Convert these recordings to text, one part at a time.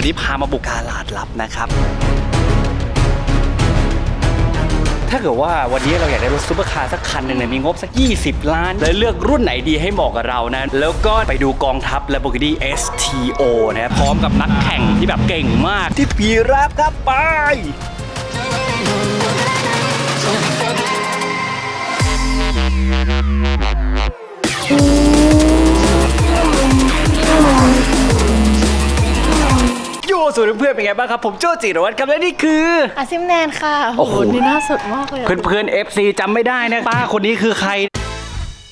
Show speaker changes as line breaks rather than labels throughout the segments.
วันนี้พามาบุกกาลาดลับนะครับ ถ้าเกิดว่าวันนี้เราอยากได้รถซูเปอร์คาร์สักคันหนึ่งเนี่ยมีงบสัก 20 ล้าน แล้วเลือกรุ่นไหนดีให้เหมาะกับเรานะ แล้วก็ไปดูกองทัพ Lamborghini STO นะพร้อมกับนักแข่งที่แบบเก่งมากที่ปีรับครับไป สวัสดีเพื่อนๆเป็นไงบ้างครับ ผมโจจิรวัตรครับและนี่คือ
อาซิมแนนค่ะ
โอ้
โอ้
โห
โห นี่น่าสดมากเลยอะ
เพื่อนๆ FC จำไม่ได้นะป้าคนนี้คือใคร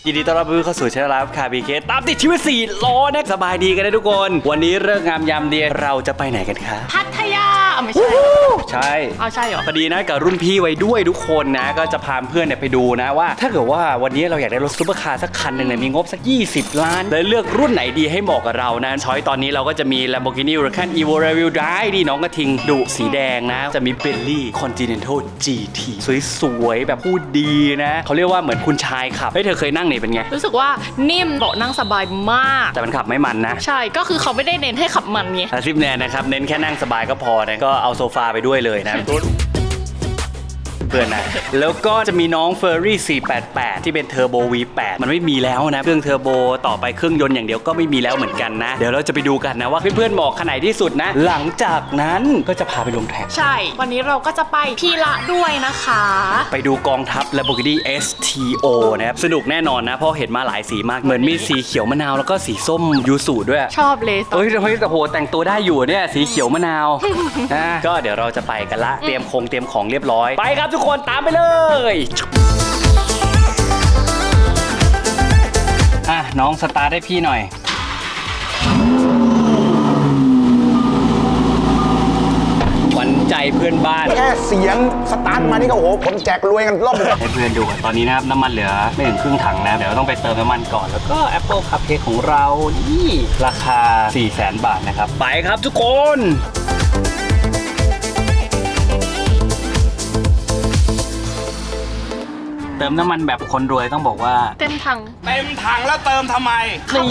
ยินดีต้อนรับเข้าสู่ช่องรับคาบีเคตามติดชีวิตสี่ล้อนะสบายดีกันนะทุกคน วันนี้เลิกงามยามเดียเราจะไปไหนกันคะ
พัทยาเอา ไม่ใช่
ใช่
เอาใช่เหรอ
พอดีนะกับรุ่นพี่ไว้ด้วยทุกคนนะก็จะพาเพื่อนเนี่ยไปดูนะว่า ถ้าเกิดว่าวันนี้เราอยากได้รถซุปเปอร์คาร์สักคันหนึ่งเนี่ยมีงบสัก 20 ล้านแล้วเลือกรุ่นไหนดีให้เหมาะกับเรานะช้อยตอนนี้เราก็จะมี Lamborghini Huracan Evo Review Drive ดีน้องกระทิงดุสีแดงนะ จะมี Bentley Continental GT สวยๆแบบพูดดีนะเขาเรียกว่าเหมือนคุณชายขับเฮ้ยเธอเคยนั่งนี่เป็นไง
รู้สึกว่านิ่มเบาะนั่งสบายมาก
แต่มันขับไม่มันนะ
ใช่ก็คือเขาไม่ได้เน้นให้ขับมันไง
อาซิปแนนนะครับเน้นแค่นั่งสบายก็พอนะก็็เอาโซฟาไปด้วยเลยนะ เพื่อนนะแล้วก็จะมีน้อง f u r r y 488 ที่เป็นเทอร์โบ V8 มันไม่มีแล้วนะ เครื่องเทอร์โบต่อไปเครื่องยนต์อย่างเดียวก็ไม่มีแล้วเหมือนกันนะ เดี๋ยวเราจะไปดูกันนะว่าเพื่อนๆบอกขนาดที่สุดนะ หลังจากนั้นก็จะพาไปลงแท็ก
ใช่ วันนี้เราก็จะไปพีละด้วยนะคะ
ไปดูกองทัพ Lamborghini STO นะครับสนุกแน่นอนนะเพราะเห็นมาหลายสีมากเหมือนมีสีเขียวมะนาวแล้วก็สีส้มยูสุด้วย
ชอบเลย
เฮ้ยเฮ้ยแต่โหแต่งตัวได้อยู่เนี่ยสีเขียวมะนาวนะก็เดี๋ยวเราจะไปกันละเตรียมคงเตรียมของเรียบร้อยไปครับทุกคนตามไปเลยอะน้องสตาร์ทให้พี่หน่อย หวันใจเพื่อนบ้าน
แค่เสียงสตาร์ทมานี่ก็โอ้โหผมแจกรวยกันรอบหมด
ให้เพื่อนดูอะตอนนี้นะครับน้ำมันเหลือไม่ถึงครึ่งถังนะ เดี๋ยวต้องไปเติมน้ำมันก่อนแล้วก็ Apple CarPlay ของเรานี่ ราคา 4 0 0 0 0 0 บาทนะครับ ไปครับทุกคน ติมน้ำมันแบบคนรวยต้องบอกว่า
เต็มถัง
เต็มถังแล้วเติมทำไม
นี่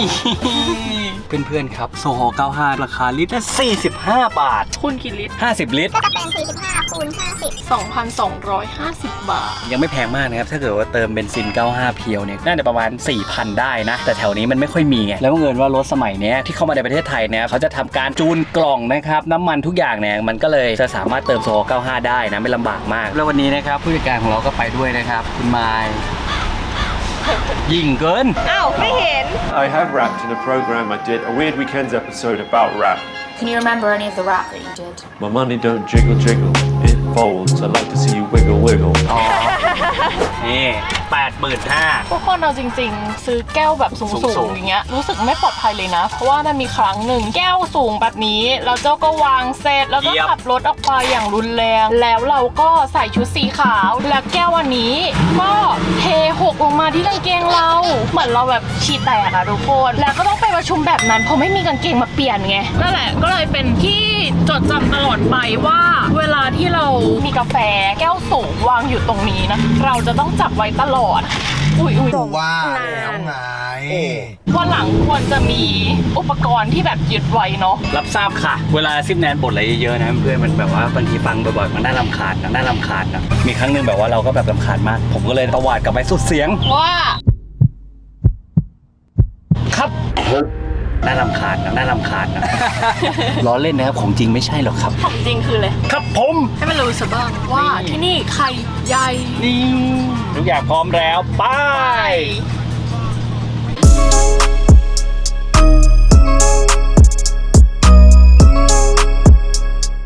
เพื่อนๆครับโซโห95 ราคาลิตรละ 45 บาท
คุณกี่ลิตร
50 ลิตร
ก็จะเป็น 45คูณ50
2,250 บาท
ยังไม่แพงมากนะครับ ถ้าเกิดว่าเติมเบนซิน 95 เพียวเนี่ย น่าจะประมาณ 4,000 ได้นะ แต่แถวนี้มันไม่ค่อยมีไงแล้วบังเงินว่ารถสมัยเนี้ยที่เข้ามาในประเทศไทยเนี่ยเขาจะทำการจูนกล่องนะครับ น้ำมันทุกอย่างเนี่ย มันก็เลยจะสามารถเติมโซ95 ได้นะ ไม่ลำบากมาก แล้ววันนี้นะครับผู้จัดการของเราก็ไปด้วยนะครับ คุณไมยยิ่งเกิน
อ้าว ไม่เห็น
I have rapped in a program I did, a Weird Weekends episode about rap.
Can you remember any of the rap that you did?
My money don't jiggle jiggle, it folds. I like to see you wiggle wiggle.
อ๋อนี่แปดหมื่นห้า
ทุกคนเอาจริงๆ ซื้อแก้วแบบสู
สู
ง
ง
ๆ
ๆ
อย่างเงี้ยรู้สึกไม่ปลอดภัยเลยนะ เพราะว่ามันมีครั้งหนึ่งแก้วสูงแบบนี้ แล้วเจ้าก็วางเสร็จแล้วก็ขับรถออกไปอย่างรุนแรง แล้วเราก็ใส่ชุดสีขาว แล้วแก้วอันนี้ ก็เทหกลงมาที่กางเกงเรา เหมือนเราแบบฉี่แตกอะทุกคน แล้วก็ต้องไปประชุมแบบนั้นเพราะไม่มีกางเกงมาเปลี่ยนไงนั่นแหละก็เลยเป็นที่ จดจำตลอดไปว่า เวลาที่เรามีกาแฟแก้วสูงวางอยู่ตรงนี้นะ เราจะต้องจับไว้ตลอด อุ้ยอุ้ย
ว่าแล้วไง
วันหลังควรจะมีอุปกรณ์ที่แบบยึดไว้เนาะ
รับทราบค่ะ เวลาซิปแนนบทอะไรเยอะๆนะเพื่อนมันแบบว่าบางทีฟังบ่อยๆมันน่ารำคาญนะน่ารำคาญนะมีครั้งหนึ่งแบบว่าเราก็แบบรำคาญมาก ผมก็เลยตวาดกลับไปสุดเสียง
ว่า
น่ารำคาญนะน่ารำคาญนะ ล้อเล่นนะครับของจริงไม่ใช่หรอกครับ
ของจริงคือเลย
ครับผม
ให้มันรู้สึกบ้างว่าที่นี่ใครใหญ่
นี่ทุกอย่างพร้อมแล้วไป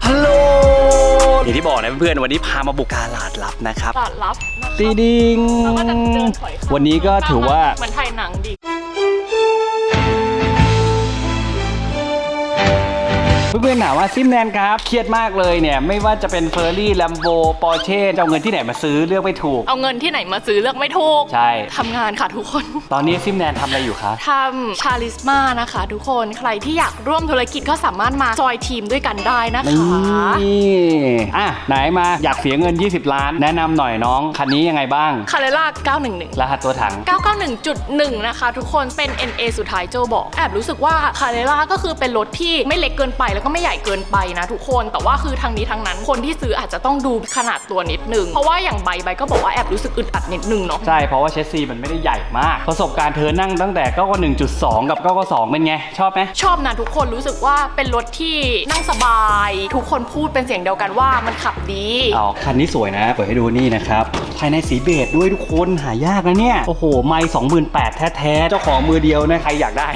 ฮัลโหลอย่างที่บอกนะเพื่อนๆวันนี้พามาบุกกาลาดลับนะครับ
ตลาดลับนะคะ
ตีดิง
เราก็จะเดินถอยเข้า
วันนี้ก็ถือว่า
เหมือนถ่ายหนังดิ
เพื่อนๆถามว่าซิมแนนครับ เครียดมากเลยเนี่ย ไม่ว่าจะเป็นเฟอร์รี่ลัมโบปอร์เช่จะเอาเงินที่ไหนมาซื้อเลือกไม่ถูก
เอาเงินที่ไหนมาซื้อเลือกไม่ถูก
ใช่
ทำงานค่ะทุกคน
ตอนนี้ซิมแนนทำอะไรอยู่คะ
ทำชาลิสมานะคะ ทุกคนใครที่อยากร่วมธุรกิจก็สามารถมาจอยทีมด้วยกันได้นะคะ
นี่อะไหนมาอยากเสียเงิน 20 ล้าน แนะนำหน่อยน้องคันนี้ยังไงบ้าง
คาเรล่า911
รหัสตัวถัง
991.1 นะคะ ทุกคนเป็น NA สุดท้ายโจบอกแอบรู้สึกว่าคาเรล่าก็คือเป็นรถที่ไม่เล็กเกินไปแล้วแล้วก็ไม่ใหญ่เกินไปนะทุกคน แต่ว่าคือทางนี้ทางนั้น คนที่ซื้ออาจจะต้องดูขนาดตัวนิดนึง เพราะว่าอย่างใบใบก็บอกว่าแอบรู้สึกอึดอัดนิดนึงเนาะ
ใช่ เพราะว่าเชสซีมันไม่ได้ใหญ่มาก ประสบการณ์เธอนั่งตั้งแต่9ก็1.2 กับ9ก็2เป็นไง ชอบไหม
ชอบนะทุกคนรู้สึกว่าเป็นรถที่นั่งสบาย ทุกคนพูดเป็นเสียงเดียวกันว่ามันขับดี
เอาคันนี้สวยนะเปิดให้ดูนี่นะครับภายในสีเบจด้วยทุกคนหายากนะเนี่ยโอ้โหไม่28,000แท้ๆเจ้าของมือเดียวนะใครอยากได้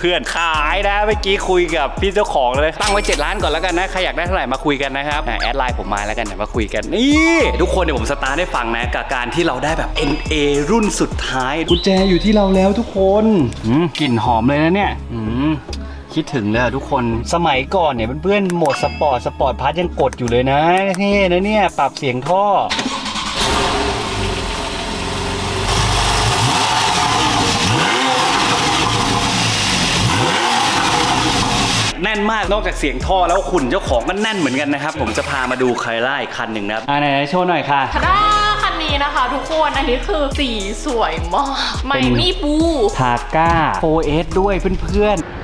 เพื่อนขายนะเมื่อกี้คุยกับพี่เจ้าของเลยตั้งไว้ 7 ล้านก่อนแล้วกันนะ ใครอยากได้เท่าไหร่มาคุยกันนะครับอะแอดไลน์ผมมาแล้วกันเดี๋ยวมาคุยกัน นี่ทุกคนเดี๋ยวผมสตาร์ทให้ฟังนะ กับการที่เราได้แบบ NA รุ่นสุดท้ายกุญแจอยู่ที่เราแล้วทุกคนอืมกลิ่นหอมเลยนะเนี่ยอืมคิดถึงเลยอะทุกคนสมัยก่อนเนี่ยเพื่อนๆโหมดสปอร์ตสปอร์ตพาร์ทยังกดอยู่เลยนะเท่นะเนี่ยปรับเสียงท่อ แน่น มากนอกจากเสียงท่อแล้วขุนเจ้าของก็แน่นเหมือนกันนะครับ ผมจะพามาดูใครไล่คันหนึ่งนะครับอ่าไหนๆโชว์หน่อยค่ะ
ทาด้าคันนี้นะคะ ทุกคน อันนี้คือสีสวยมาก ไมมี่บู
ทาก้า 4S ด้วยเพื่อนๆ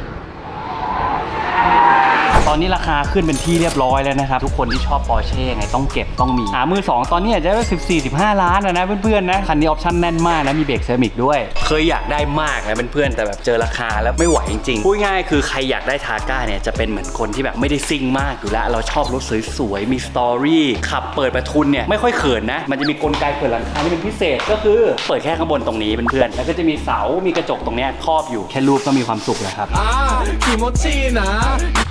ตอนนี้ราคาขึ้นเป็นที่เรียบร้อยแล้วนะครับ ทุกคนที่ชอบปอร์เช่ไงต้องเก็บต้องมี หามือ 2 ตอนนี้อาจจะได้ 14 15 ล้านนะนะเพื่อนๆนะคันนี้ออปชั่นแน่นมากนะมีเบรกเซรามิกด้วย เคยอยากได้มากนะเพื่อนๆแต่แบบเจอราคาแล้วไม่ไหวจริงๆพูดง่ายๆคือใครอยากได้ทาก้าเนี่ยจะเป็นเหมือนคนที่แบบไม่ได้ซิ่งมากอยู่แล้ว เราชอบรถสวยๆมีสตอรี่ขับเปิดประทุนเนี่ยไม่ค่อยเขินนะ มันจะมีกลไกเปิดหลังคาที่เป็นพิเศษก็คือเปิดแค่ข้างบนตรงนี้เพื่อนๆแล้วก็จะมีเสา มีกระจกตรงเนี้ยครอบอยู่แค่รูปก็มีความสุขแล้วครับ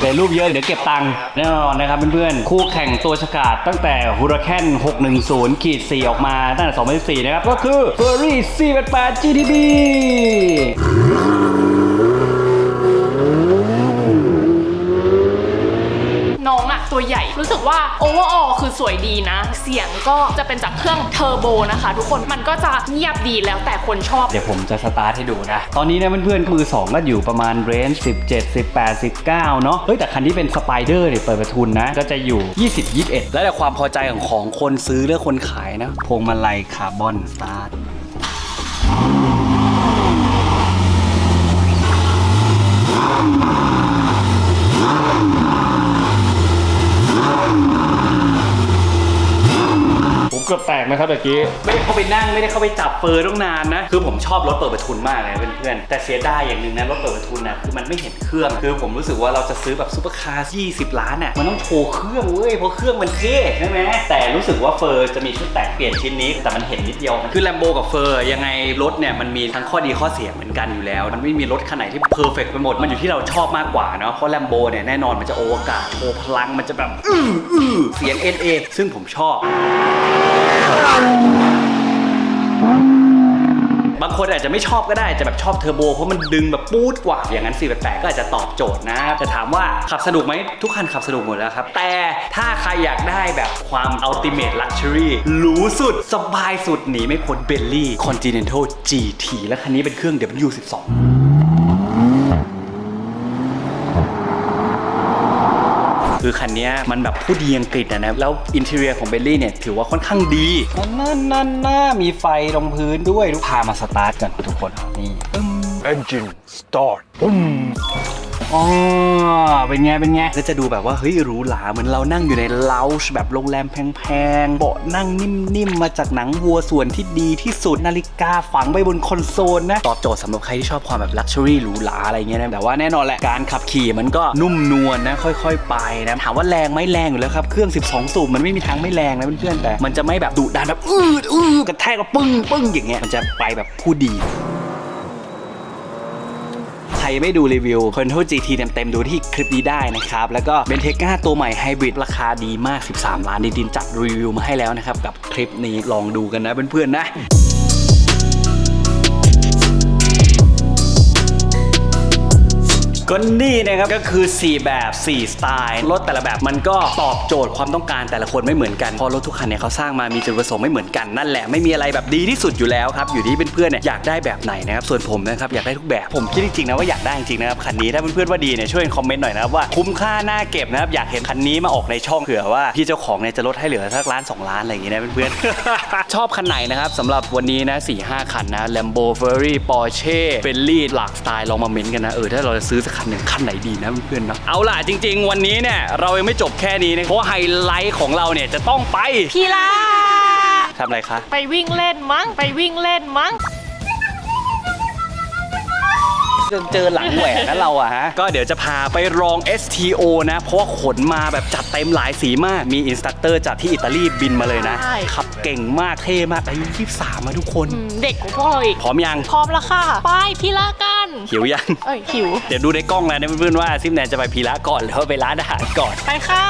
เป็นรูปเยอะเดี๋ยวเก็บตังค์แน่นอนนะครับเพื่อนๆคู่แข่งตัวฉกาดตั้งแต่ฮูราแคน610ขีด4ออกมาตั้งแต่2014นะครับก็คือ Ferrari 488 GTB
น้องอะตัว ใหญ่ รู้สึกว่าโอเวอร์ออคือสวยดีนะ เสียงก็จะเป็นจากเครื่องเทอร์โบนะคะ ทุกคนมันก็จะเงียบดีแล้วแต่คนชอบ
เดี๋ยวผมจะสตาร์ทให้ดูนะ ตอนนี้นะเพื่อนๆมือ2ก็อยู่ประมาณเรนจ์17 18 19 เนาะเฮ้ยแต่คันที่เป็นสไปเดอร์เนี่ยเปิดประทุนนะ ก็จะอยู่ 20 21 แล้วแต่ความพอใจของของคนซื้อหรือคนขายนะพวงมาลัยคาร์บอนสตาร์ทผม เกือบแตกนะครับเมื่อกี้ไม่ได้เข้าไปนั่งไม่ได้เข้าไปจับเฟอร์ต้องนานนะ คือผมชอบรถเปิดประทุนมากเลยนะเพื่อนๆแต่เสียดายอย่างหนึ่งนะรถเปิดประทุนนะคือมันไม่เห็นเครื่อง คือผมรู้สึกว่าเราจะซื้อแบบซูเปอร์คาร์20 ล้านอะมันต้องโชว์เครื่องเว้ยเพราะเครื่องมันเท่ใช่ไหมแต่รู้สึกว่าเฟอร์จะมีชุดแต่งเปลี่ยนชิ้นนี้แต่มันเห็นนิดเดียวคือแลมโบกับเฟอร์ยังไงรถเนี่ยมันมีทั้งข้อดีข้อเสียเหมือนกันอยู่แล้ว มันไม่มีรถคันไหนที่เพอร์เฟกไปหมดมันอยู่ที่เราชอบมากกว่าเนาะเพราะแลมโบเนี่ยแน่นอนมันจะโอเวอร์กาศโชว์พลังมันจะแบบอื้ออื้อเสียง NA ซึ่งผมชอบ บาง คนอาจจะไม่ชอบก็ได้จะแบบชอบเทอร์โบเพราะมันดึงแบบปูดกว่าอย่างนั้น488ก็อาจจะตอบโจทย์นะแต่ถามว่าขับสนุกไหมทุกคันขับสนุกหมดแล้วครับ แต่ถ้าใครอยากได้แบบความอัลติเมทลักชัวรี่หรูสุดสบายสุดหนีไม่พ้นเบลลี่คอนติเนนทัล GT และคันนี้เป็นเครื่อง W12 คือคันเนี้ยมันแบบผู้ดีอังกฤษอะนะแล้วอินเท i รียของเบลลี่เนี่ยถือว่าค่อนข้างดีนั่นนั่นน่ามีไฟตรงพื้นด้วยลูกพามาสตาร์ทกันทุกคนนี่
Engine start ปุ้ม
อ๋อเป็นไง เป็นไง ก็จะดูแบบว่า เฮ้ยหรูหราเหมือนเรานั่งอยู่ในเลาช์แบบโรงแรมแพงๆ เบาะนั่งนิ่มๆ มาจากหนังวัวส่วนที่ดีที่สุดนาฬิกาฝังไว้บนคอนโซลนะ ตอบโจทย์สำหรับใครที่ชอบความแบบลักชัวรี่หรูหราอะไรเงี้ยนะ แต่ว่าแน่นอนแหละ การขับขี่มันก็นุ่มนวลนะ ค่อยๆ ไปนะ ถามว่าแรงไหมแรงอยู่แล้วครับ เครื่อง 12 สูบมันไม่มีทางไม่แรงนะเพื่อนๆแต่มันจะไม่แบบดุดันแบบอืดอืดกระแทกแล้วปึ้งปึ้งอย่างเงี้ยมันจะไปแบบผู้ดี ใครไม่ดูรีวิว Control GT เต็มๆ ดูที่คลิปนี้ได้นะครับ แล้วก็เบนเทก้าตัวใหม่ไฮบริดราคาดีมาก 13 ล้านดินๆจัดรีวิวมาให้แล้วนะครับ กับคลิปนี้ลองดูกันนะเพื่อนๆนะ ก็นี่นะครับก็คือ 4 แบบ 4 สไตล์รถแต่ละแบบมันก็ตอบโจทย์ความต้องการแต่ละคนไม่เหมือนกันเพราะรถทุกคันเนี่ยเขาสร้างมามีจุดประสงค์ไม่เหมือนกันนั่นแหละไม่มีอะไรแบบดีที่สุดอยู่แล้วครับอยู่ที่เพื่อนๆเนี่ยอยากได้แบบไหนนะครับส่วนผมนะครับอยากได้ทุกแบบผมคิดจริงๆนะว่าอยากได้จริงๆนะครับคันนี้ถ้าเพื่อนๆว่าดีเนี่ยช่วยคอมเมนต์หน่อยนะครับว่าคุ้มค่าน่าเก็บนะครับอยากเห็นคันนี้มาออกในช่องเผื่อว่าพี่เจ้าของเนี่ยจะลดให้เหลือสักล้าน2ล้านอะไรอย่างงี้นะเพื่อนๆ ชอบคันไหนนะครับสำหรับวันนี้นะ4 5คันนะ Lambo Ferrari Porsche Bentley หลากสไตล์ลองมาเม้นต์กันนะเออถ้าเราจะซื้อสักคันหนึ่งคันไหนดีนะเพื่อนๆเนาะเอาล่ะจริง ๆ วันนี้เนี่ยเรายังไม่จบแค่นี้นะเพราะว่าไฮไลท์ของเราเนี่ยจะต้องไป
พี่ลา
ทำอะไรคะ
ไปวิ่งเล่นมั้ง ไปวิ่งเล่นมั้ง
จนเจอหลังแหวนนะเราอะฮะ ก็เดี๋ยวจะพาไปลอง STO นะ เพราะว่าขนมาแบบจัดเต็มหลายสีมาก มีอินสตัคเตอร์จากที่อิตาลีบินมาเลยนะ
ใช่
ขับเก่งมากเท่มากอายุ 23มาทุกคน
อืมเด็กกว่าพวกเราอีก
พร้อมยัง
พร้อมแล้วค่ะ ไปพี่ลากัน
หิวยัง
เอ้ยหิว
เดี๋ยวดูในกล้องแล้วนะเพื่อนๆว่าซิมแนนจะไปพีระก่อนหรือว่าไปร้านอาหารก่อน
ไปค่ะ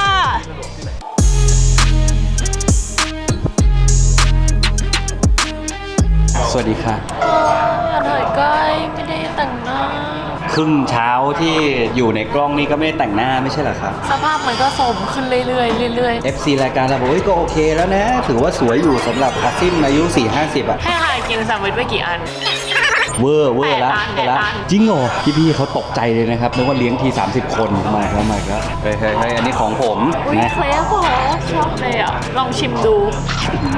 สวัสดีค่ะ
อย่าถ่ายใกล้ไม่ได้แต่งหน้า
ครึ่งเช้าที่อยู่ในกล้องนี่ก็ไม่ได้แต่งหน้าไม่ใช่เหรอครับ
สภาพมันก็สมขึ้นเรื่อยๆเรื่อย
FC รายการเราบอกว่าเฮ้ยก็โอเคแล้วนะ ถือว่าสวยอยู่สำหรับอาซิมอายุ 4-50อะ
ๆ ให้ถ่ายกินแซนด์วิชไปกี่อัน
เวอร์เวอร์แล้ว
แปดอัน
ไปแล้ว
แปดอัน
จริงเหรอพี่พี่ๆเขาตกใจเลยนะครับนึกว่าเลี้ยงที 30 คนมาแล้วมาแล้วเฮ้ยเฮ้ยเฮ้ยอันนี้ของผม
อุ้ย
นะ
เคลฟเหรอชอบเลยอะ ลองชิมดู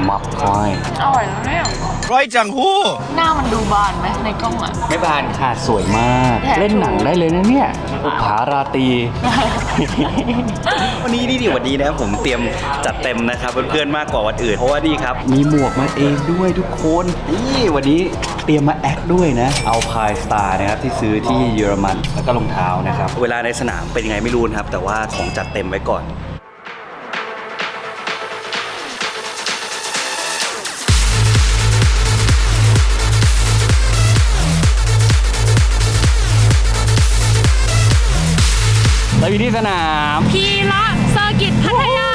มับคอย
อร่อยนะเนี่ย
ร้อยจังหู้
หน้ามันดูบานไหมในกล้องอะ
ไม่บานค่ะ สวยมาก
แถม
เล่นหนังได้เลยนะเนี่ยอุภาราตรี วันนี้นี่ดิวันนี้นะผมเตรียมจัดเต็มนะครับเพื่อนๆมากกว่าวันอื่นเพราะว่านี่ครับ มีหมวกมาเองด้วยทุกคน นี่วันนี้เตรียมมาแอคด้วยนะ เอาพายสตาร์นะครับที่ซื้อที่เยอรมันแล้วก็รองเท้านะครับ เวลาในสนามเป็นยังไงไม่รู้นะครับ แต่ว่าของจัดเต็มไว้ก่อนเราอยู่ที่สนาม
พีระเซอร์กิตพัทยา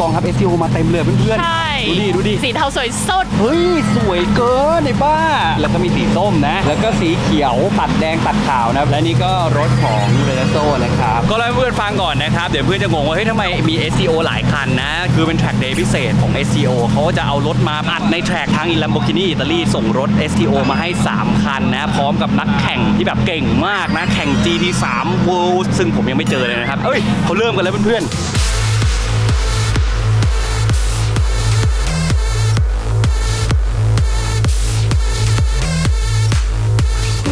กองทัพ STO มาเต็มเลยเพื่อน
ใช่
ๆ ดูดิดูดิ
สีเทาสวยสุด
เฮ้ย สวยเกินในบ้า แล้วก็มีสีส้มนะ แล้วก็สีเขียวตัดแดงตัดขาวนะและนี่ก็รถของเรโซนะครับ ก็เล่าให้เพื่อนฟังก่อนนะครับ เดี๋ยวเพื่อนจะงงว่าเฮ้ยทำไมมี STO หลายคันนะ คือเป็นแทร็กเดย์พิเศษของ STO เขาก็จะเอารถมาอัดในแทร็กทาง Lamborghini อิตาลีส่งรถ STO มาให้ 3 คันนะ พร้อมกับนักแข่งที่แบบเก่งมากนะ แข่ง GT3 World ซึ่งผมยังไม่เจอเลยนะครับ เอ้ยเขาเริ่มกันแล้วเพื่อนๆ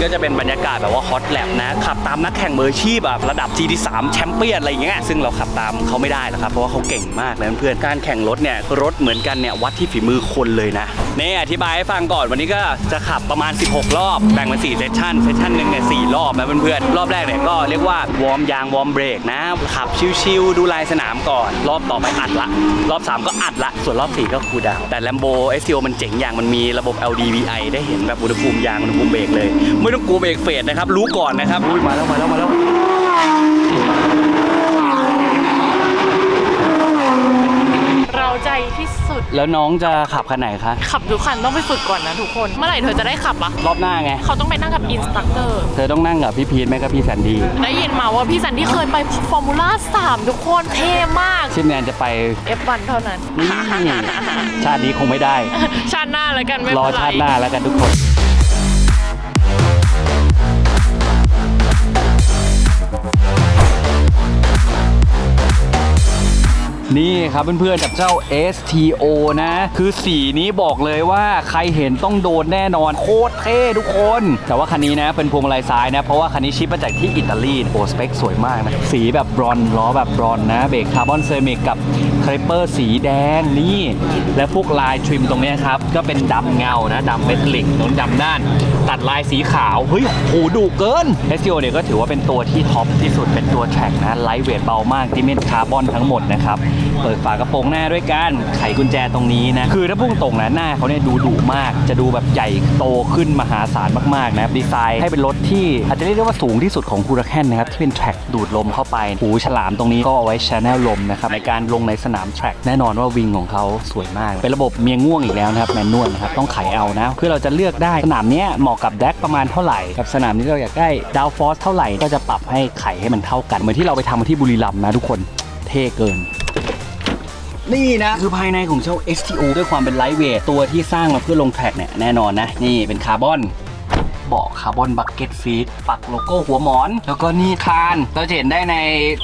ก็จะเป็นบรรยากาศแบบว่าฮอตแลบนะขับตามนักแข่งมืออาชีพแบบระดับ GT3 แชมเปี้ยนอะไรอย่างเงี้ยซึ่งเราขับตามเขาไม่ได้หรอกครับเพราะว่าเขาเก่งมากเลยเพื่อนการแข่งรถเนี่ยรถเหมือนกันเนี่ยวัดที่ฝีมือคนเลยนะนี่อธิบายให้ฟังก่อนวันนี้ก็จะขับประมาณ 16 รอบแบ่งเป็น4เซสชั่นเซสชั่นหนึ่งเนี่ย4รอบนะเพื่อนๆรอบแรกเนี่ยก็เรียกว่าวอร์มยางวอร์มเบรกนะขับชิวๆดูลายสนามก่อน รอบต่อไปอัดละ รอบ 3 ก็อัดละ ส่วนรอบ 4 ก็คูลดาวน์แต่ Lambo STO มันเจ๋งอย่างมันมีระบบ LDVI ได้เห็นแบบอุณหภูมิยางอุณหภูมิเบรกเลยไม่ต้องกลัวเบรกเฟดนะครับ รู้ก่อนนะครับอุ้ยมาแล้วมาแล้วมาแล้ว
เราใจที่สุด
แล้วน้องจะขับคันไหนคะ
ขับทุกคันต้องไปฝึกก่อนนะทุกคน เมื่อไหร่เธอจะได้ขับอะ
รอบหน้าไง
เขาต้องไปนั่งกับอินสตัคเตอร์
เธอต้องนั่งกับพี่พีทไหมกับพี่แซนดี้
ได้ยินมาว่าพี่สันที่เคยไปฟอร์มูล่า3ทุกคนเท่มาก
ชิมแนนจะไป
F1 เท่านั้น
นี่ชาตินี้คงไม่ได้
ชาติหน้าแล้วกันไม่
รอ
เป็นไร
ชาติหน้าแล้วกันทุกคน นี่ครับเพื่อนๆกับเจ้า STO นะ คือสีนี้บอกเลยว่าใครเห็นต้องโดนแน่นอนโคตรเท่ทุกคน แต่ว่าคันนี้นะเป็นพวงมาลัยซ้ายนะ เพราะว่าคันนี้ชิปมาจากที่อิตาลีโอสเปคสวยมากนะ สีแบบบรอนซ์ล้อแบบบรอนซ์นะ เบรกคาร์บอนเซรามิกกับคลิปเปอร์สีแดงนี่ และพวกลายทริมตรงนี้ครับ ก็เป็นดำเงานะดำเมทัลลิกโน้นดำด้าน ตัดลายสีขาว เฮ้ยโหดุเกิน STO เนี่ยก็ถือว่าเป็นตัวที่ท็อปที่สุดเป็นตัวแทร็กนะไลท์เวทเบามากที่เม็ดคาร์บอนทั้งหมดนะครับ เปิดฝากระโปรงหน้าด้วยกันไขกุญแจตรงนี้นะ คือถ้าพุ่งตรงนะหน้าเขาเนี่ยดูดุมาก จะดูแบบใหญ่โตขึ้นมหาศาลมากๆนะครับดีไซน์ให้เป็นรถ ที่อาจจะเรียกได้ว่าสูงที่สุดของคูราแคนนะครับที่เป็นแทร็กดูดลมเข้าไปหูฉลามตรงนี้ก็เอาไว้ชแนลลมนะครับในการลงในสนามแทร็กแน่นอนว่าวิงของเขาสวยมาก เป็นระบบเมียงง่วงอีกแล้วนะครับแมนนวลนะครับต้องไขเอานะเพื่อเราจะเลือกได้สนามเนี้ยเหมาะกับแดกประมาณเท่าไหร่กับสนามนี้เราอยากได้ดาวฟอสเท่าไหร่ก็จะปรับให้ไขให้มันเท่ากันเหมือนที่เราไปทำมาที่บุรีรัมย์นะทุกคนเท่เกินนี่นะ คือภายในของเจ้า STO ด้วยความเป็นไลท์เวทตัวที่สร้างมาเพื่อลงแทร็กเนี่ยแน่นอนนะ นี่เป็นคาร์บอน เบาะคาร์บอนบักเก็ตฟีดปักโลโก้หัวหมอน แล้วก็นี่คาน เราจะเห็นได้ใน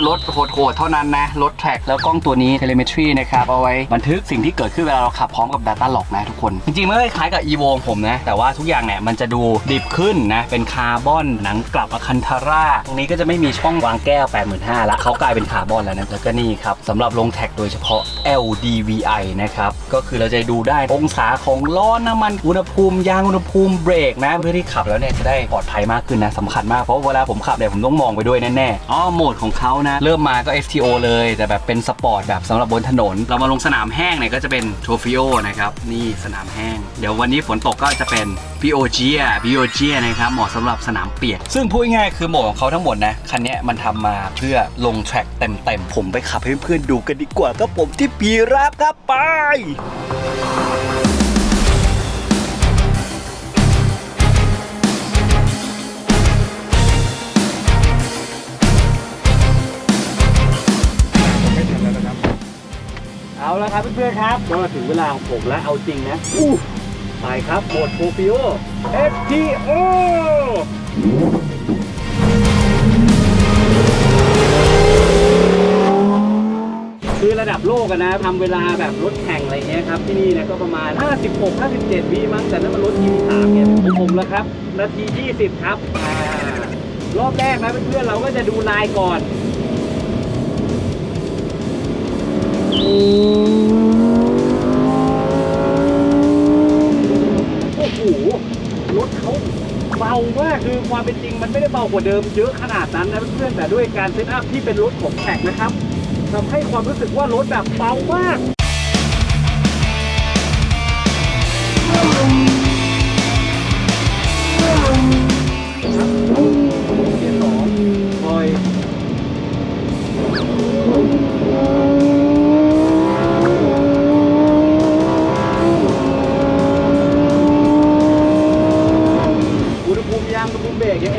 รถโหดๆเท่านั้นนะ รถแทร็กแล้วกล้องตัวนี้ telemetry นะครับ เอาไว้บันทึกสิ่งที่เกิดขึ้นเวลาเราขับพร้อมกับ Data Log นะทุกคน จริงๆมันก็คล้ายกับ evo ของผมนะ แต่ว่าทุกอย่างเนี่ยมันจะดูดิบขึ้นนะ เป็นคาร์บอนหนังกลับอะคันธาร่าตรงนี้ก็จะไม่มีช่องวางแก้ว 85,000ละเขากลายเป็นคาร์บอนแล้วนะแล้วก็นี่ครับสำหรับลงแท็กโดยเฉพาะ LDVI นะครับก็คือเราจะดูได้องศาของล้อน้ำมันอุณหภูมิยางอุณหภูมิเบรกนะเพื่อที่ขับแล้วเนี่ยจะได้ปลอดภัยมากขึ้นนะสำคัญมากเพราะเวลาผมขับเนี่ยผมต้องมองไปด้วยแน่ๆอ๋อโหมดของเขานะ เริ่มมาก็ STO เลย แต่แบบเป็นสปอร์ตแบบสำหรับบนถนน เรามาลงสนามแห้งเนี่ยก็จะเป็นโทฟิโอนะครับนี่สนามแห้ง เดี๋ยววันนี้ฝนตกก็จะเป็น b o g i a b o g i a นะครับเหมาะสำหรับสนามเปียก ซึ่งพูดง่ายๆคือโหมดของเขาทั้งหมดนะคันนี้มันทำมาเพื่อลงแทร็กเต็มๆผมไปขับให้เพื่อนๆดูกันดีกว่าครับผมที่ปีราบครับไป เอาละครับเพื่อนๆครับก็ถึงเวลาของผมแล้วเอาจริงนะอู้ไปครับโหมดโปรฟิโอ FTO คือระดับโลกนะทำเวลาแบบรถแข่งอะไรเงี้ยครับที่นี่นี่ยก็ประมาณ 56 57วิมั้งแต่นั้นมันรถทีสามเนี่ยของผมแล้วครับ นาที 20 ครับ รอบแรกนะเพื่อนๆเราก็จะดูลายก่อน โอ้โหรถเขาเบามากคือความเป็นจริงมันไม่ได้เบากว่าเดิมเยอะขนาดนั้นนะเพื่อนๆแต่ด้วยการเซตอัพที่เป็นรถของแท็กนะครับทำให้ความรู้สึกว่ารถแบบเบามากเกียร์ส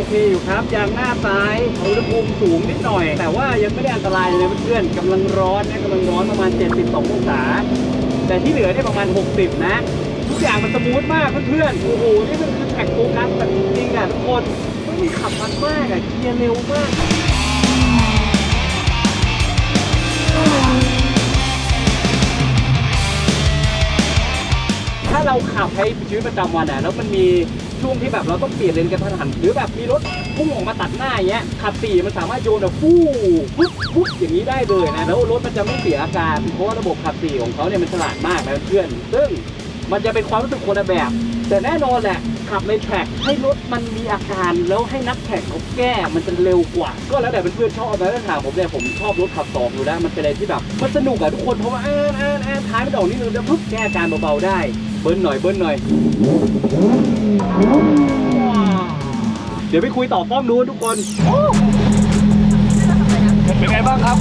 เบรกยังโอเคอยู่ครับยางหน้าซ้ายอุณหภูมิสูงนิดหน่อย แต่ว่ายังไม่ได้อันตรายเลยเพื่อนๆกำลังร้อนนะกำลังร้อนประมาณ 72 องศา แต่ที่เหลือเนี่ยประมาณ 60 นะ ทุกอย่างมันสมูทมากเพื่อนๆโอ้โหนี่มันคือแท็กโฟกัสแบบจริงๆอะทุกคนไม่มีขับมันมากอะเกียร์เร็วมากถ้าเราขับให้ชีวิตประจำวันอะแล้วมันมี ช่วงที่แบบเราต้องเปลี่ยนเลนกันทันหัน หรือแบบมีรถพุ่งออกมาตัดหน้าอย่างเงี้ยขับสี่มันสามารถโยนแบบฟู่ปุ๊บปุ๊บอย่างนี้ได้เลยนะแล้วรถมันจะไม่เสียอาการเพราะว่าระบบขับสี่ของเขาเนี่ยมันฉลาดมากนะเพื่อน ซึ่งมันจะเป็นความรู้สึกคนละแบบ แต่แน่นอนแหละขับในแทร็กให้รถมันมีอาการแล้วให้นักแข่งเขาแก้มันจะเร็วกว่า ก็แล้วแต่เพื่อนๆชอบนะถ้าถามผมเนี่ยผมชอบรถขับสองอยู่แล้วมันเป็นอะไรที่แบบมันสนุกอะทุกคนเพราะว่าอ่านอ่านอ่านท้ายไม่ออกนิดนึงแล้วปุ๊บแก้อาการเบาๆได้ เบิ้ลหน่อยเบิ้ลหน่อย เดี๋ยวไปคุยต่อป้อมนู้นทุกคน เป็นไงบ้างครับ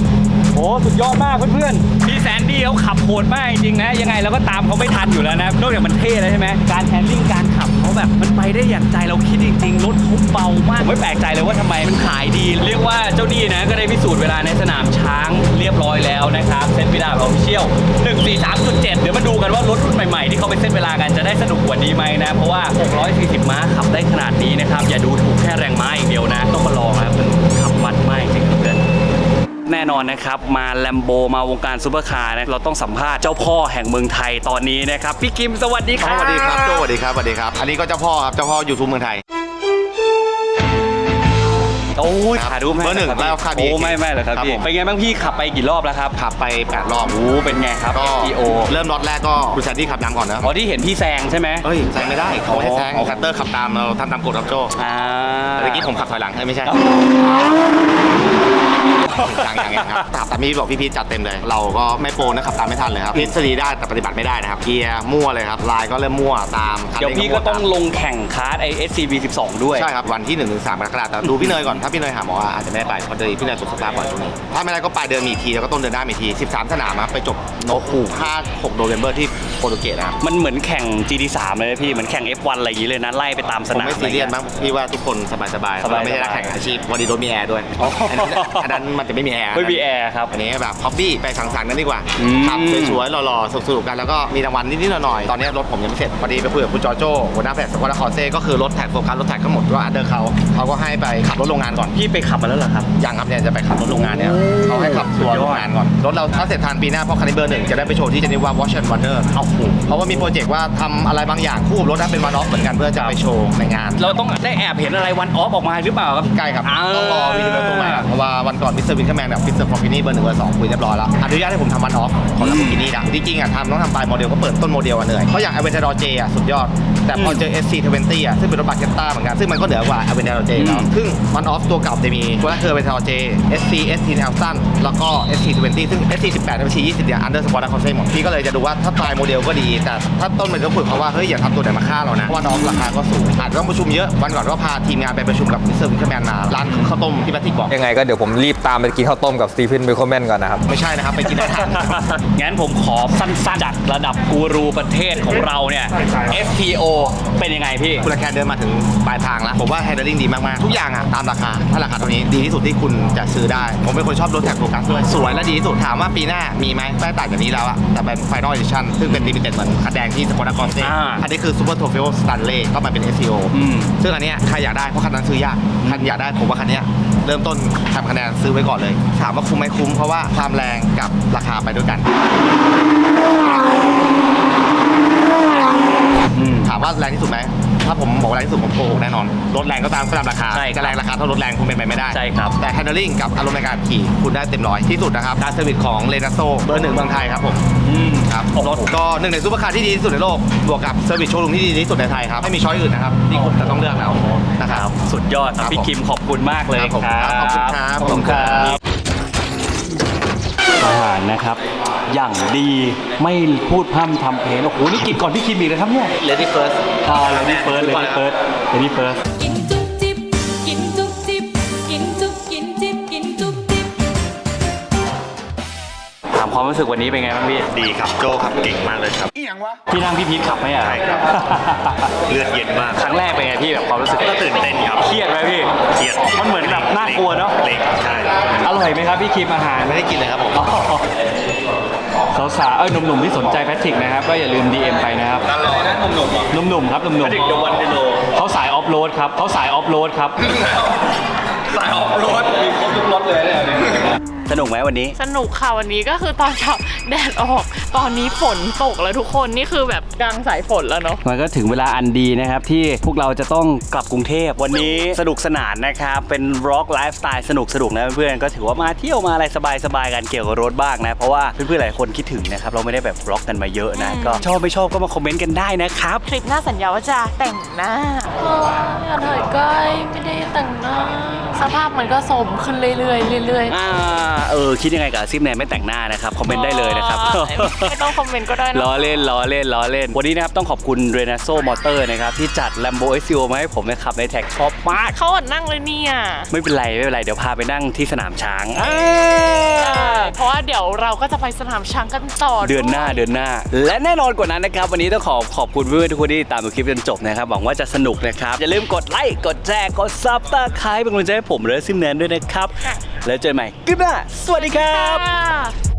โอ้สุดยอดมากเพื่อนๆพี่แสนดีเขาขับโหดมากจริงๆนะ ยังไงเราก็ตามเขาไม่ทันอยู่แล้วนะนอกจากมันเท่แล้วใช่ไหมการแฮนดิ้งการขับเขาแบบมันไปได้อย่างใจเราคิดจริงๆรถเขาเบามาก ไม่แปลกใจเลยว่าทำไมมันขายดี เรียกว่าเจ้านี่นะก็ได้พิสูจน์เวลาในสนามช้างเรียบร้อยแล้วนะครับเซตเวลาออฟฟิเชียล143.7 เดี๋ยวมาดูกันว่ารถรุ่นใหม่ๆ ที่เขาไปเส้นเวลากันจะได้สนุกกว่านี้ไหมนะ เพราะว่า 640 ม้าขับได้ขนาดนี้นะครับ อย่าดูถูกแค่แรงม้าอย่างเดียวนะ ต้องมาลองครับมันขับมันมากจริงเพื่อนแน่นอนนะครับมาแลมโบมาวงการซูเปอร์คาร์นะเราต้องสัมภาษณ์เจ้าพ่อแห่งเมืองไทยตอนนี้นะครับพี่กิมสวัสดีครับ
สวัสดีครับโจสวัสดีครับสวัสดีครับ อันนี้ก็เจ้าพ่อครับเจ้าพ่ออยู่ทุกเมืองไทย
โอ้ย
ครับ
ถ่ายรูปให้
เบอร์หนึ่ง
คบ
แล้วครับพี่
โอ้ไม่ไม่เหรอครับ
ครับ
พี่
ผม
เป็นไงบ้างพี่ขับไปกี่รอบแล้วครับ
ขับไป 8 รอบ
โอ้เป็นไงครับ
ก็
FTO
เริ่มล็อตแรกก็คุณแซนดี้ขับนำก่อนนะ
อ๋อที่เห็นพี่แซงใช่ไหม
เฮ้ยแซงไม่ได้เขาไม่ให้แซง
อ๋อ
คัตเตอร์ขับตามเราทำตามกฎครับโจ
อ่า
แต่เมื่อกี้ผมขับถอยหลังเอ้ยไม่ใช่
ครับ
ยังยังยังครับขับตามพี่บอกพี่พีชจัดเต็มเลย เราก็ไม่โปรนะขับตามไม่ทันเลยครับทฤษฎีได้แต่ปฏิบัติไม่ได้นะครับเกียร์มั่วเลยครับลายก็เริ่มมั่วตามคัน
เดี๋ยว
ร่
พี่ก็
มั่ว
ต้อง
ตาม
ลงแข่งคาร์ดไอ SCV 12ด้วย
ใช่ครับ วันที่1นถึงสกรกฎาคมแต่ดูพี่เนยก่อน ถ้าพี่เนยหาหมออาจจะไม่ได้ไปเพราะเดี๋ยวพี่เนยตรวจสภาพก่อนช่วงนี้ถ้าไม่ได้ก็ปลายเดือนมีอีกทีแล้วก็ต้นเดือนหน้ามีอีกที13 สนามครับไปจบโนคู5 6โนเวมเบอร์ที่โปรตุเกสนะครับ
มันเหมือนแข่ง GT3 เลยนะพี่เหมือนแข่ง F1 อะไรอย่างนี้เลยนะไล่ไปตามส
ผม
นาม
ไม่ซีเรียสมั้งพี่ว่าทุกคนสบายๆ
สบายๆ
เราไม่ใช่นักแข่งอาชีพวันนี้รถมีแอร์ด้วย
อ๋ออั
อันนั้นอันนั้นมันจะไม่มีแอร์
ไม่มีแอร์ครับ
อันนี้แบบฮอบบี้ไปสังสรรค์กันดีกว่า
อืม
ขับสวยๆหล่อๆสนุกๆกันแล้วก็มีรางวัลนิดๆหน่อยๆตอนนี้รถผมยังไม่เสร็จพอดีไปคุยกับคุณจอโจ้หัวหน้าแผนสกอตคอร์เซ่ก็คือรถแท็กโฟกัสรถแท็กทั้งหมดว่าอันเดอร์เขาเขาก็ให้ไปขับรถโรงงานก่อน
พี่ไปขับมาแล้วเหรอครับ
ยังครับเนี่ยจะไปขับรถโรงงานเนี่ยเขาให้ขับตัวโรงงานก่อน รถเราถ้าเสร็จทันปีหน้าเพราะคันนี้เบอร์หนึ่งจะได้ไปโชว์ที่เจนีวาวอชิงตันวันเดอร์เอาเพราะว่ามีโปรเจกต์ว่าทำอะไรบางอย่างคู่กับรถนะเป็นวันออฟเหมือนกันเพื่อจะไปโชว์ในงาน
เราต้องได้แอบเห็นอะไรวันออฟออกมาหรือเปล่าครับ
ใกล้ครับ
อ่า
ต้องรอวีดีโอตัวใหม่ครับเพราะว่าวันก่อนมิสเตอร์วินแคแมนกับมิสเตอร์ฟอร์กินี่เบอร์หนึ่งเบอร์สองคุยเรียบร้อยแล้วอนุญาตให้ผมทำวันออฟของลาโบกินี่นะจริงๆอะทำต้องทำปลายโมเดลก็เปิดต้นโมเดลอะเหนื่อยเพราะอย่างอเวนเ r อร์เจอะสุดยอด แต่พอเจอ SC20 อะซึ่งเป็นรถบัสเกตต้าเหมือนกันซึ่งมันก็เหนือกว่าอเวนเ r อร์เจแล้วซึ่งวันออฟตัวเก่าจะมีตัวแรกคืออเวนเ r อร์เจ SC SC แนวสั้นแล้วก็ SC20 ซึ่ง SC18 และ SC20 เนี่ยอันเดอร์สปอร์ตคอนเซ็ปต์หมดพี่ก็เลยจะดูว่าถ้าปลายโมเดลก็ดี แต่ถ้าต้นมันก็คุยเขาว่าเฮ้ยอย่าทำตัวไหนมาฆ่าเรานะวันออฟราคาก็สูงอาจจะต้องประชุมเยอะวันก่อนก็พาทีมงานไปประชุมกับมิสเตอร์วินแคแมนมาร้านข้าวต้มที่แบทติกบอก
ยังไงก็เดี๋ยวผมรีบตามไปกินข้าวต้มกับสตีเฟนเบคอนแมนก่อนนะครับ
ไม่ใช่นะครับ ไปกินอาหาร
งั้นผมขอสั้นๆจากระดับกูรูประเทศของเราเนี่ย FTO เป็นยังไงพี่
คุณละแคนเดินมาถึงปลายทางแล้ว ผมว่าแฮนด์ลิงดีมากๆ ทุกอย่างอะตามราคา ถ้าราคาเท่านี้ดีที่สุดที่คุณจะซื้อได้ ผมเป็นคนชอบรถแท็กโฟกัสด้วย สวยและดีที่สุด ถามว่าปีหน้ามีไหมไม่ต่างจากนี้แล้วอะแต่เป็น Final Edition ซึ่งเป็น Limited เหมือนคันแดงที่สปอร์ตคอนเซ่
อ่า
อันนี้คือ Super t o f i o Stanley ก็มาเป็น SEO
อืม
ซึ่งอันเนี้ยใครอยากได้เพราะคันนั้นซื้อยาก คันอยากได้ผมว่าคันเนี้ยเริ่มต้นทำคะแนนซื้อไว้ก่อนเลย ถามว่าคุ้มไหมคุ้มเพราะว่าความแรงกับราคาไปด้วยกันถามว่าแรงที่สุดไหม ถ้าผมบอกว่าแรงที่สุดผมโกหกแน่นอนรถแรงก็ตามก็ตามราคา
ใช่ครับ
จะแรงราคาเท่ารถแรงคุณเป็นไปไม่ได้
ใช่ครับ
แต่ handling กับอารมณ์ในการขี่คุณได้เต็มร้อยที่สุดนะครับการเซอร์วิสของเลนาโซเบอร์หนึ่งเมืองไทยครับผม
อืม
ครับรถก็หนึ่งในซูเปอร์คาร์ที่ดีที่สุดในโลกบวกกับเซอร์วิสโชว์รูมที่ดีที่สุดในไทยครับไม่มีช้อยอื่นนะครับที่คุณจะต้องเลือกเอานะครับ
สุดยอดครับ
ครับ
พี่
ผม
คิมขอบคุณมากเลย
ครับผม
ครับ
ขอบคุณครับ
ขอบคุณครับอาหารนะครับ อย่างดีไม่พูดพร่ำทำเพลงโอ้โหนี่กินก่อนพี่คิมอีกนะครับเนี่ย
เลดี้เฟิร์ส
อ่าเลยนี่เฟิร์สเลยนี่เฟิร์สเลยนี่เฟิร์ส
กินจุ๊บจิ๊บกินจุ๊บจิ๊บกินจุ๊บกินจิ๊บกินจุ๊บจิ๊บ
ถามความรู้สึกวันนี้เป็นไงบ้างพี่
ดีครับโจครับเก่งมากเลยครับ
พี่นั่งพี่พีทขับไหมอะ
ใช่ครับ เลือดเย็นมาก
ครั้งแรกเป็นไงพี่แบบความรู้สึก
ก็ตื่นเต้นครับ
เครียดไหมพี่
เครียด
มันเหมือนแบบน่ากลัวเนอะ
เล็กใช่
อร่อยไหมครับพี่คิมอาหาร
ไม่ได้กินเลยครับผม
สาวสาวๆเอ้ยหนุ่มๆที่สนใจแพทริกนะครับก็อย่าลืม DM ไปนะครับหนุ่มๆครับหนุ่มๆแพทริกเดวันโลเขาสายออฟโรดครับเขาสายออฟโรดครับสายออฟโรดมีครบทุกรถเลยเนี่ย สนุกไหมวันนี้
สนุกค่ะวันนี้ก็คือตอนเช้าแดดออก ตอนนี้ฝนตกแล้วทุกคนนี่คือแบบกลางสายฝนแล้วเนาะ
มันก็ถึงเวลาอันดีนะครับ ที่พวกเราจะต้องกลับกรุงเทพวันนี้สนุกสนานนะครับเป็นร็อกไลฟ์สไตล์สนุกสนุกนะเพื่อนๆก็ถือว่ามาเที่ยวมาอะไรสบายๆกันเกี่ยวกับรถบ้างนะ เพราะว่าเพื่อนๆหลายคนคิดถึงนะครับเราไม่ได้แบบร็อกกันมาเยอะนะก็ชอบไม่ชอบก็มาคอมเมนต์กันได้นะครับ
คลิปหน้าสัญญาว่าจะแต่งหน้าโอ้ยอย่าถอยใกล้ไม่ได้แต่งหน้าสภาพมันก็สมขึ้นเรื่อยๆเรื่อยๆ
อ่าเออคิดยังไงกับซิปแนนไม่แต่งหน้านะครับคอมเมนต์ได้เลยนะครับ
ไม่ต้องคอมเมนต์ก็ได้นะ
ล้อเล่นล้อเล่นล้อเล่น วันนี้นะครับต้องขอบคุณ r e n a s o Motor นะครับที่จัด Lambo SEO มาให้ผมนะครับในแท็กชอบมาก
เขาอดนั่งเลยเนี่ย
ไม่เป็นไรไม่เป็นไรเดี๋ยวพาไปนั่งที่สนามช้างอ่า
เพราะว่าเดี๋ยวเราก็จะไปสนามช้างกันต่อ
เดือนหน้าเดือนหน้า และแน่นอนกว่านั้นนะครับ วันนี้ต้องขอขอบคุณเพื่อนๆทุกคนที่ตามดูคลิปจนจบนะครับหวังว่าจะสนุกนะครับอย่าลืมกดไลค์กดแชร์กดซับตาคายเป็นกำลังใจให้ผมและซิมแนนด้วยนะครับ แล้วเจอกันใหม่คลิปหน้าสวัสดีครับ